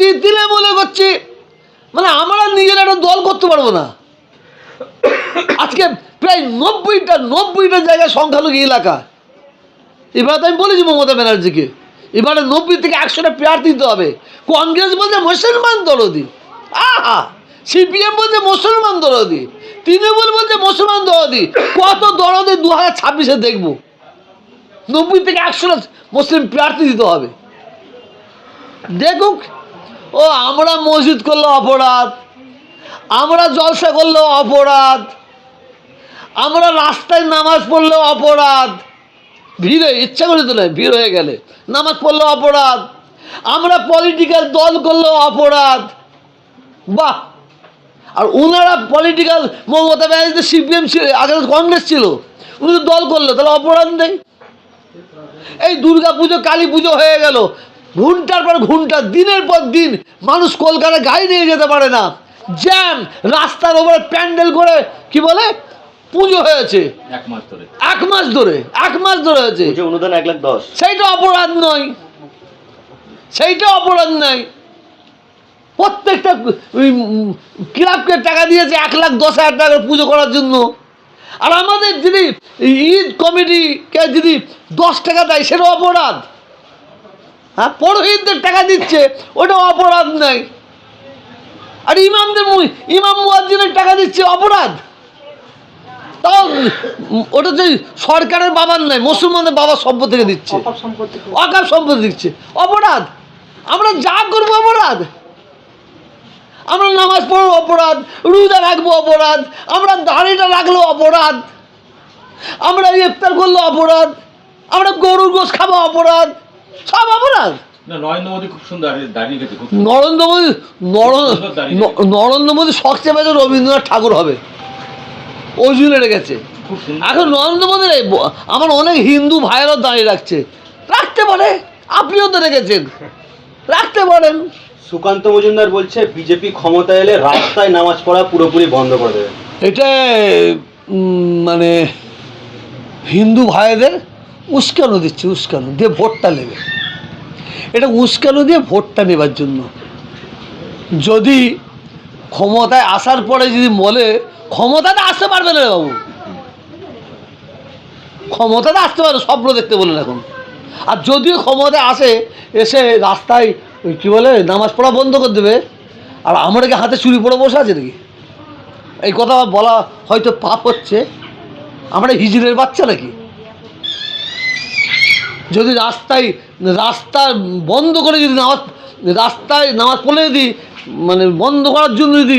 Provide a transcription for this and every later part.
করছি তৃণমূলে করছি মানে আমরা নিজেরা একটা দল করতে পারব না। আজকে প্রায় নব্বইটা নব্বইটা জায়গায় সংখ্যালঘু এলাকা। এবার তো আমি বলেছি মমতা ব্যানার্জিকে, এবারে নব্বই থেকে একশোটা প্রার্থী দিতে হবে। কংগ্রেস বলছে মুসলমান দরদি। আহা! সিপিএম বলছে মুসলমান দরদি। তৃণমূল বলছে মুসলমান দরদি। কত দরদি দু হাজার ছাব্বিশে দেখব। নব্বই থেকে একশোটা মুসলিম প্রার্থী দিতে হবে। দেখুক ও, আমরা মসজিদ করলে অপরাধ। আমরা জলসা করলেও অপরাধ। আমরা রাস্তায় নামাজ পড়লেও অপরাধ। ভিড় হয়ে, ইচ্ছা করে তো নয়, ভিড় হয়ে গেলে। নামাজ পড়লেও অপরাধ। আমরা পলিটিক্যাল দল করলেও অপরাধ। বাহ! আর ওনারা পলিটিক্যাল মমতা ব্যানার্জি সিপিএম ছিল, আগে কংগ্রেস ছিল। উনি তো দল করল, তাহলে অপরাধ নেই। এই দুর্গা পুজো কালী পুজো হয়ে গেল। ঘণ্টার পর ঘণ্টা দিনের পর দিন মানুষ কলকাতায় গাড়ি নিয়ে যেতে পারে না। জ্যাম রাস্তার ওপরে প্যান্ডেল করে কি বলে? পুজো হয়েছে। এক মাস ধরে। এক মাস ধরে এক মাস ধরে হয়েছে। অনুদান এক লাখ দশ। সেইটা অপরাধ নয়। সেইটা অপরাধ নয়। প্রত্যেকটা ক্লাবকে টাকা দিয়েছে এক লাখ দশ হাজার টাকার পুজো করার জন্য। আর আমাদের যদি ঈদ কমিটিকে যদি দশ টাকা দেয় সেটা অপরাধ। হ্যাঁ পরোহিতদের টাকা দিচ্ছে ওটা অপরাধ নাই। আর ইমামদের ইমাম মুয়াজ্জিনের টাকা দিচ্ছে অপরাধ। তাও ওটা যে সরকারের বাবার নয় মুসলমানদের বাবার সম্পদ থেকে দিচ্ছে। অকাপ সম্পত্তি দিচ্ছে। অপরাধ। আমরা যা করব অপরাধ। আমরা নামাজ পড়ব অপরাধ রোজা রাখব অপরাধ আমরা দাড়িটা রাখলেও অপরাধ আমরা ইফতার করলে অপরাধ আমরা গরুর গোস খাব অপরাধ। সব অপরাধ। নরেন্দ্র মোদী নরেন্দ্র মোদী সবচেয়ে বেশি রবীন্দ্রনাথ ঠাকুর হবে। ওই জন্য রেখেছে এখন নরেন্দ্র মোদী আমার অনেক হিন্দু ভাইয়েরও দাঁড়িয়ে রাখছে। রাখতে পারে আপনিও তো রেখেছেন। রাখতে পারেন। সুকান্ত মজুমদার বলছে বিজেপি ক্ষমতা এলে রাস্তায় নামাজ পড়া পুরোপুরি বন্ধ করে দেবে। এটা মানে হিন্দু ভাইদের উস্কানো দিচ্ছে, উস্কানো দিয়ে ভোটটা নেবে। এটা উস্কানো দিয়ে ভোটটা নেবার জন্য। যদি ক্ষমতায় আসার পরে যদি বলে ক্ষমতাটা আসতে পারবে না বাবু। ক্ষমতাটা আসতে পারবে, স্বপ্ন দেখতে বলেন এখন। আর যদিও ক্ষমতায় আসে, এসে রাস্তায় ওই কী বলে, নামাজ পড়া বন্ধ করে দেবে, আর আমরা কি হাতে চুরি পড়ে বসে আছে নাকি? এই কথা বলা হয়তো পাপ হচ্ছে। আমরা হিজড়ের বাচ্চা নাকি? যদি রাস্তায় রাস্তা বন্ধ করে যদি নামাজ রাস্তায় নামাজ পড়লে যদি মানে বন্ধ করার জন্য যদি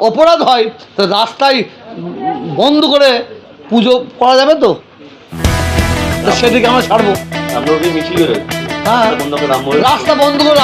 অপরাধ হয় তা রাস্তায় বন্ধ করে পুজো করা যাবে তো? সেদিকে আমরা ছাড়বো। হ্যাঁ। রাস্তা বন্ধ করে